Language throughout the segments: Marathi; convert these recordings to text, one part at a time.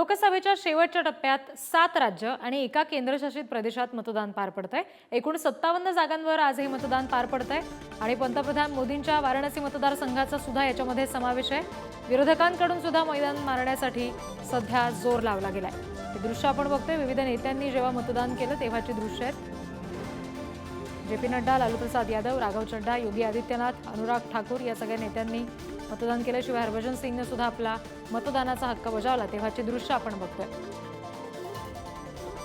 लोकसभेच्या शेवटच्या टप्प्यात सात राज्य आणि एका केंद्रशासित प्रदेशात मतदान पार पडतंय. एकूण सत्तावन्न जागांवर आज हे मतदान पार पडतंय. आणि पंतप्रधान मोदींच्या वाराणसी मतदारसंघाचा सुद्धा याच्यामध्ये समावेश आहे. विरोधकांकडून सुद्धा मैदान मारण्यासाठी सध्या जोर लावला गेलाय. हे दृश्य आपण बघतोय. विविध नेत्यांनी जेव्हा मतदान केलं तेव्हाची दृश्य आहेत. जे पी नड्डा लालू प्रसाद यादव राघव चड्डा योगी आदित्यनाथ अनुराग ठाकूर या सगळ्या नेत्यांनी मतदान केल्याशिवाय हरभजन सिंगने सुद्धा आपला मतदानाचा हक्क बजावला. तेव्हाची दृश्य आपण बघतोय.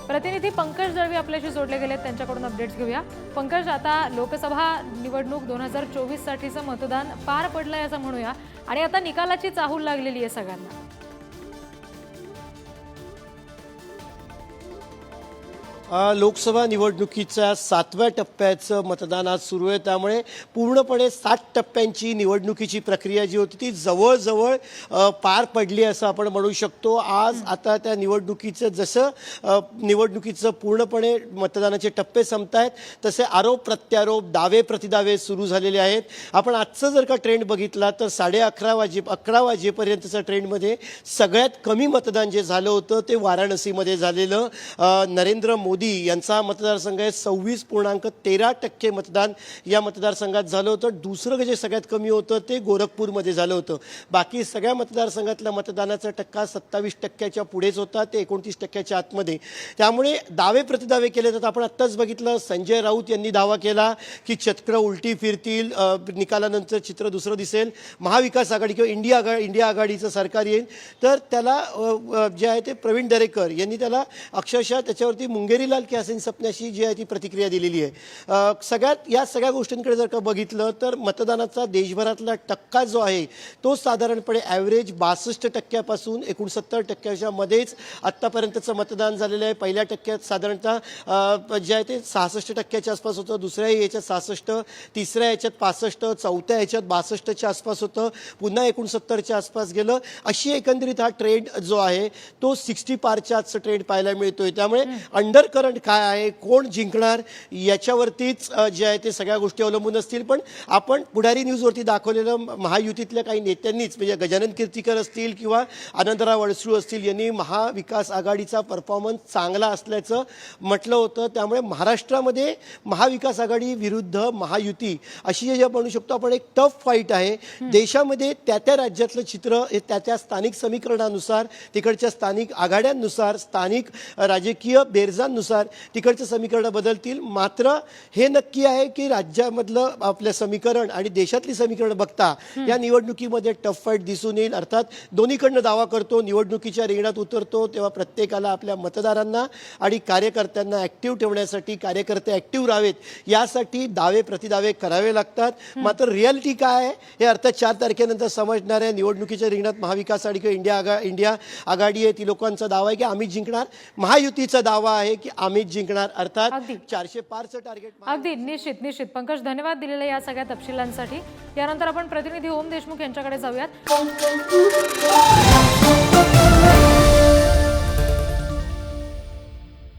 प्रतिनिधी पंकज दळवी आपल्याशी जोडले गेलेत. त्यांच्याकडून अपडेट्स घेऊया. पंकज आता लोकसभा निवडणूक दोन हजार चोवीस साठीचं मतदान पार पडलंय असं म्हणूया. आणि आता निकालाची चाहूल लागलेली आहे सगळ्यांना. लोकसभा निवडणुकीच्या सातव्या टप्प्याचं मतदान आज सुरू आहे. त्यामुळे पूर्णपणे सात टप्प्यांची निवडणुकीची प्रक्रिया जी होती ती जवळजवळ पार पडली असं आपण म्हणू शकतो. आज आता त्या निवडणुकीचं जसं निवडणुकीचं पूर्णपणे मतदानाचे टप्पे संपत आहेत तसे आरोप प्रत्यारोप दावे प्रतिदावे सुरू झालेले आहेत. आपण आजचं जर का ट्रेंड बघितला तर साडे अकरा वाजे अकरा वाजेपर्यंतच्या ट्रेंडमध्ये सगळ्यात कमी मतदान जे झालं होतं ते वाराणसीमध्ये झालेलं. नरेंद्र मोदी यांचा मतदारसंघ आहे सव्वीस पूर्णांक तेरा टक्के मतदान या मतदारसंघात झालं होतं. दुसरं जे सगळ्यात कमी होतं ते गोरखपूरमध्ये झालं होतं. बाकी सगळ्या मतदारसंघातला मतदानाचा टक्का सत्तावीस टक्क्याच्या पुढेच होता ते एकोणतीस टक्क्याच्या आतमध्ये. त्यामुळे दावे प्रतिदावे केले जातात. आपण आत्ताच बघितलं संजय राऊत यांनी दावा केला की चक्र उलटी फिरतील निकालानंतर चित्र दुसरं दिसेल महाविकास आघाडी किंवा इंडिया आघाडी इंडिया आघाडीचं सरकार येईल. तर त्याला जे आहे ते प्रवीण दरेकर यांनी त्याला अक्षरशः त्याच्यावरती मुंगेरी की हसीन सपन्याशी जी आहे ती प्रतिक्रिया दिलेली आहे. सगळ्यात या सगळ्या गोष्टींकडे जर का बघितलं तर मतदानाचा देशभरातला टक्का जो आहे तो साधारणपणे ॲव्हरेज बासष्ट टक्क्यापासून एकोणसत्तर टक्क्याच्या मध्येच आत्तापर्यंतचं मतदान झालेलं आहे. पहिल्या टक्क्यात साधारणतः जे आहे ते सहासष्ट टक्क्याच्या आसपास होतं दुसऱ्या याच्यात सहासष्ट तिसऱ्या याच्यात पासष्ट चौथ्या याच्यात बासष्टच्या आसपास होतं पुन्हा एकोणसत्तरच्या आसपास गेलं. अशी एकंदरीत हा ट्रेंड जो आहे तो सिक्स्टी पारच्या आजचा ट्रेंड पाहायला मिळतोय. त्यामुळे अंडर करंट काय आहे कोण जिंकणार याच्यावरतीच जे आहे ते सगळ्या गोष्टी अवलंबून असतील. पण आपण पुढारी न्यूजवरती दाखवलेलं महायुतीतल्या काही नेत्यांनीच म्हणजे गजानन कीर्तीकर असतील किंवा आनंदराव अडसू असतील यांनी महाविकास आघाडीचा परफॉर्मन्स चांगला असल्याचं म्हटलं होतं. त्यामुळे महाराष्ट्रामध्ये महाविकास आघाडी विरुद्ध महायुती अशी जे म्हणू शकतो आपण एक टफ फाईट आहे. देशामध्ये त्या त्या राज्यातलं चित्र हे त्या त्या स्थानिक समीकरणानुसार तिकडच्या स्थानिक आघाड्यांनुसार स्थानिक राजकीय बेरजांनुसार तिकडचं समीकरणं बदलतील. मात्र हे नक्की आहे की राज्यामधलं आपलं समीकरण आणि देशातली समीकरणं बघता या निवडणुकीमध्ये टफ फाईट दिसून येईल. अर्थात दोन्हीकडनं दावा करतो निवडणुकीच्या रिंगणात उतरतो तेव्हा प्रत्येकाला आपल्या मतदारांना आणि कार्यकर्त्यांना ॲक्टिव्ह ठेवण्यासाठी कार्यकर्ते ॲक्टिव्ह राहावेत यासाठी दावे प्रतिदावे करावे लागतात. मात्र रियालिटी काय आहे? हे अर्थात चार तारखेनंतर समजणार आहे निवडणुकीच्या रिंगणात महाविकास आघाडी किंवा इंडिया आघा इंडिया आघाडी आहे. ती लोकांचा दावा आहे की आम्ही जिंकणार? महायुतीचा दावा आहे की आम्हीच जिंकणार अर्थात अगदी. चारशे पारचं टार्गेट अगदी निश्चित निश्चित. पंकज धन्यवाद दिलेल्या या सगळ्या तपशिलांसाठी. यानंतर आपण प्रतिनिधी ओम देशमुख यांच्याकडे जाऊयात.